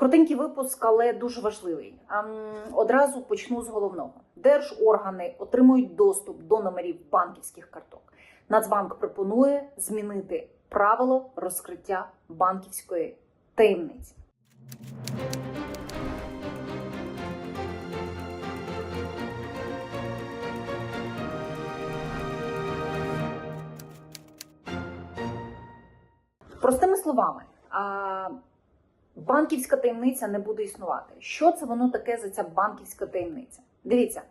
Коротенький випуск, але дуже важливий. Ем, Одразу почну з головного: держоргани отримують доступ до номерів банківських карток. Нацбанк пропонує змінити правило розкриття банківської таємниці. Простими словами, банківська таємниця не буде існувати. Що це воно таке за ця банківська таємниця? Дивіться,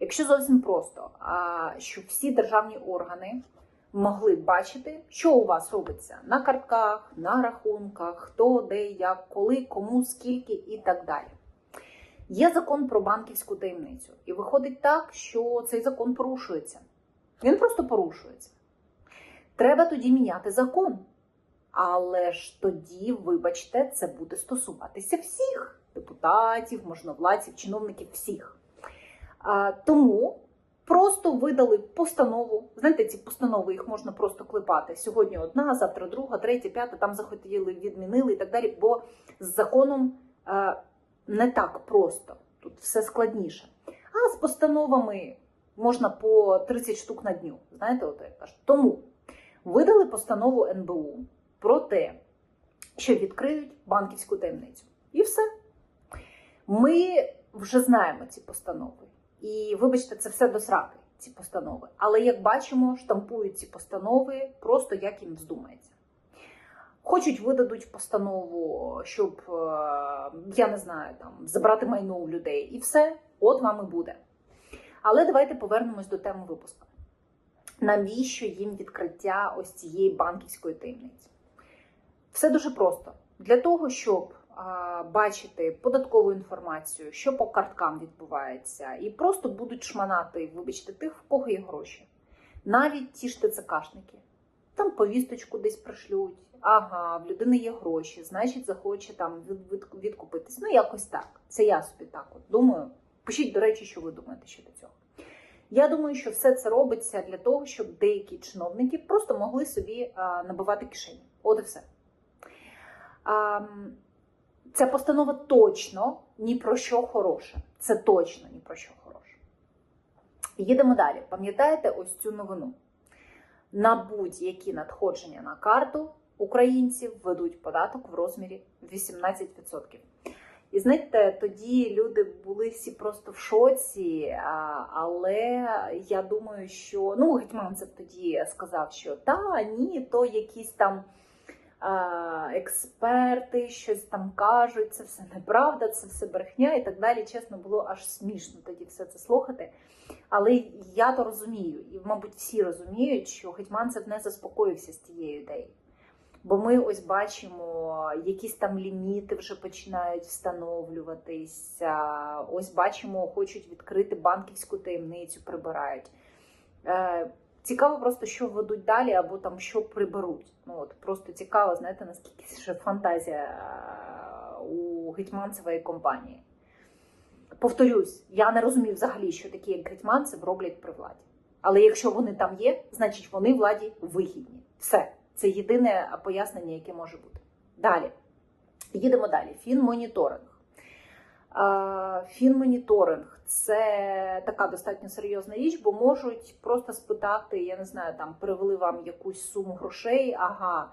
якщо зовсім просто, а, що всі державні органи могли бачити, що у вас робиться на картках, на рахунках, хто, де, як, коли, кому, скільки і так далі. Є закон про банківську таємницю, і виходить так, що цей закон порушується. Він просто порушується. Треба тоді міняти закон. Але ж тоді, вибачте, це буде стосуватися всіх депутатів, можновладців, чиновників, всіх. А, тому просто видали постанову. Знаєте, ці постанови їх можна просто клепати. Сьогодні одна, завтра друга, третя, п'ята, там захотіли, відмінили і так далі. Бо з законом е, не так просто, тут все складніше. А з постановами можна по 30 штук на дню. Знаєте, от як кажуть. Тому видали постанову НБУ про те, що відкриють банківську таємницю. І все. Ми вже знаємо ці постанови. І, вибачте, це все до сраки, ці постанови. Але як бачимо, штампують ці постанови просто як їм вздумається. Хочуть видадуть постанову, щоб, е, я не знаю, там забрати майно у людей, і все, от вам і буде. Але давайте повернемось до теми випуску. Навіщо їм відкриття ось цієї банківської таємниці? Все дуже просто для того, щоб бачити податкову інформацію, що по карткам відбувається, і просто будуть шманати, вибачте, тих, в кого є гроші. Навіть ті ж ТЦКшники. Там повісточку десь пришлють. Ага, в людини є гроші, значить, захоче там від, від, відкупитись. Ну, якось так. Це я собі так от думаю. Пишіть, до речі, що ви думаєте щодо цього. Я думаю, що все це робиться для того, щоб деякі чиновники просто могли собі набивати кишені. От і все. Ця постанова точно ні про що хороше. Це точно ні про що хороше. Їдемо далі. Пам'ятаєте ось цю новину? На будь-які надходження на карту українців ведуть податок в розмірі 18%. І знаєте, тоді люди були всі просто в шоці, але я думаю, що ну Гетьманцев тоді сказав, що та ні, то якісь там експерти щось там кажуть, це все неправда, це все брехня і так далі. Чесно, було аж смішно тоді все це слухати. Але я то розумію, і, мабуть, всі розуміють, що Гетьманцев не заспокоївся з тією ідеєю. Бо ми ось бачимо, якісь там ліміти вже починають встановлюватися. Ось бачимо, хочуть відкрити банківську таємницю, прибирають. Е, Цікаво просто, що ведуть далі, або там що приберуть. Ну от Просто цікаво, знаєте, наскільки ще фантазія е, у Гетьманцева і компанії. Повторюсь, я не розумію взагалі, що такі, як Гетьманцев, роблять при владі. Але якщо вони там є, значить вони владі вигідні. Все. Це єдине пояснення, яке може бути. Далі. Їдемо далі. Фінмоніторинг. Фінмоніторинг це така достатньо серйозна річ, бо можуть просто спитати, я не знаю, там перевели вам якусь суму грошей, ага,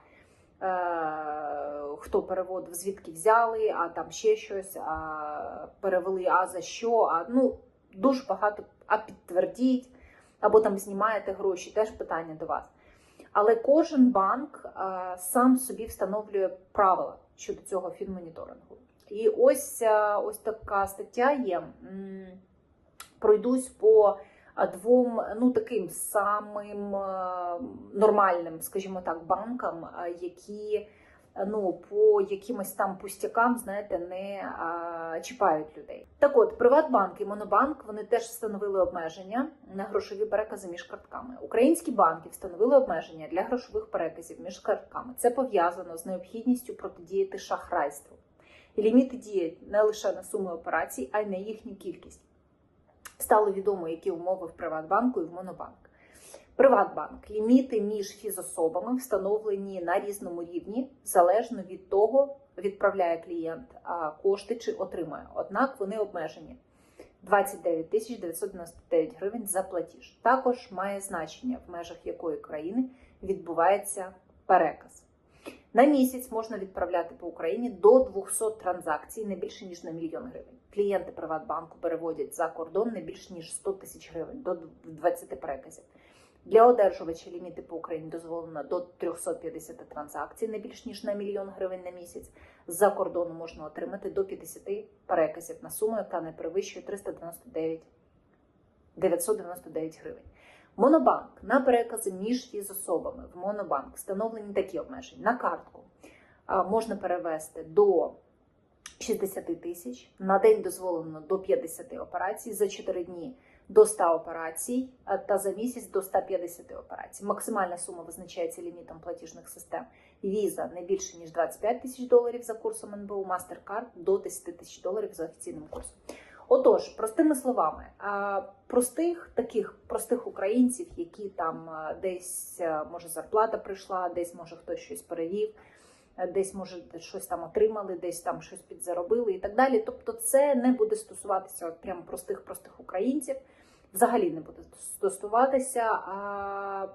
е, хто переводив, звідки взяли, а там ще щось, а перевели, а за що, а ну, дуже багато, а підтвердіть, або там знімаєте гроші, теж питання до вас. Але кожен банк а, сам собі встановлює правила щодо цього фінмоніторингу. І ось ось така стаття є. Пройдусь по двом ну таким самим нормальним, скажімо так, банкам, які ну по якимось там пустякам, знаєте, не а, чіпають людей. Так от, Приватбанк і Монобанк вони теж встановили обмеження на грошові перекази між картками. Українські банки встановили обмеження для грошових переказів між картками. Це пов'язано з необхідністю протидіяти шахрайству. Ліміти діють не лише на суми операцій, а й на їхню кількість. Стало відомо, які умови в Приватбанку і в Монобанк. Приватбанк ліміти між фізособами встановлені на різному рівні залежно від того, відправляє клієнт а, кошти чи отримує. Однак вони обмежені 29 тисяч 999 гривень за платіж. Також має значення, в межах якої країни відбувається переказ. На місяць можна відправляти по Україні до 200 транзакцій, не більше ніж на мільйон гривень. Клієнти Приватбанку переводять за кордон не більше ніж 100 тисяч гривень до 20 переказів. Для одержувача ліміти по Україні дозволено до 350 транзакцій, не більш ніж на мільйон гривень на місяць. З-за кордону можна отримати до 50 переказів на суму, яка не перевищує 399 999 гривень. Монобанк на перекази між фізособами в Монобанк встановлені такі обмеження. На картку можна перевести до 60 тисяч, на день дозволено до 50 операцій, за 4 дні до 100 операцій та за місяць до 150 операцій. Максимальна сума визначається лімітом платіжних систем. Віза не більше ніж 25 тисяч доларів за курсом НБУ, MasterCard до 10 тисяч доларів за офіційним курсом. Отож, простими словами, простих таких простих українців, які там десь може зарплата прийшла, десь може хтось щось перевів, десь може щось там отримали, десь там щось підзаробили і так далі. Тобто, це не буде стосуватися от прям простих простих українців, взагалі не буде стосуватися. А,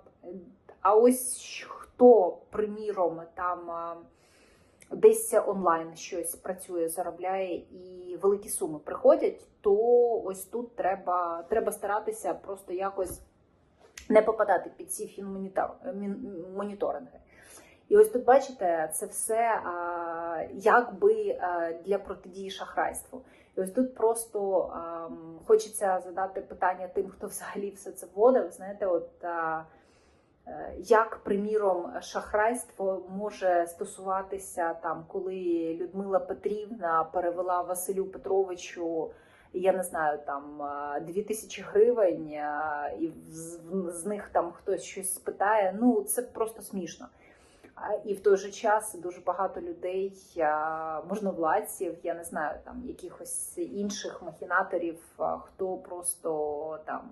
а ось хто, приміром, там. Десь онлайн щось працює, заробляє і великі суми приходять, то ось тут треба, треба старатися просто якось не попадати під ці фінмонітор- моніторинги. І ось тут бачите, це все а, якби а, для протидії шахрайству. І ось тут просто а, хочеться задати питання тим, хто взагалі все це вводив. Знаєте, от. А, Як, приміром, шахрайство може стосуватися там, коли Людмила Петрівна перевела Василю Петровичу, я не знаю, там тисячі гривень, і з них там хтось щось спитає. Ну це просто смішно. І в той же час дуже багато людей, можновладців, я не знаю, там якихось інших махінаторів, хто просто там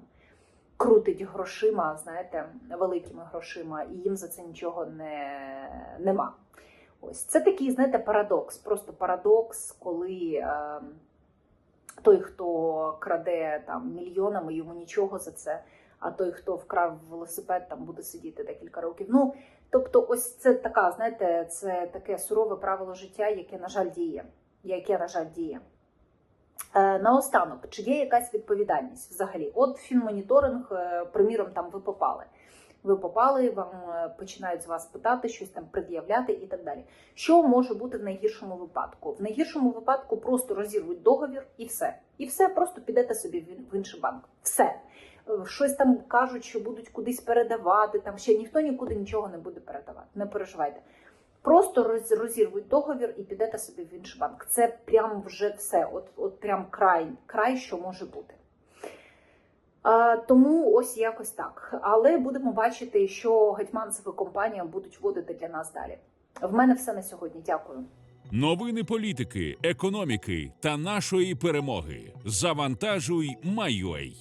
крутить грошима, знаєте, великими грошима, і їм за це нічого не нема. Ось це такий, знаєте, парадокс. Просто парадокс, коли е, той, хто краде там мільйонами, йому нічого за це. А той, хто вкрав велосипед, там буде сидіти декілька років. Ну тобто, ось це така, знаєте, це таке сурове правило життя, яке, на жаль, діє. Яке, на жаль, діє. Е, Наостанок, чи є якась відповідальність взагалі? От фінмоніторинг, е, приміром, там ви попали. Ви попали, вам е, починають з вас питати, щось там пред'являти і так далі. Що може бути в найгіршому випадку? В найгіршому випадку просто розірвуть договір і все. І все, просто підете собі в- інший банк. Все. Щось там кажуть, що будуть кудись передавати. Там ще ніхто нікуди нічого не буде передавати. Не переживайте. Просто роз- розірвуть договір і підете собі в інший банк. Це прям вже все. От, от прям край, край, що може бути. Тому ось якось так. Але будемо бачити, що Гетьманцев і компанія будуть вводити для нас далі. В мене все на сьогодні. Дякую. Новини політики, економіки та нашої перемоги. Завантажуй, Майой.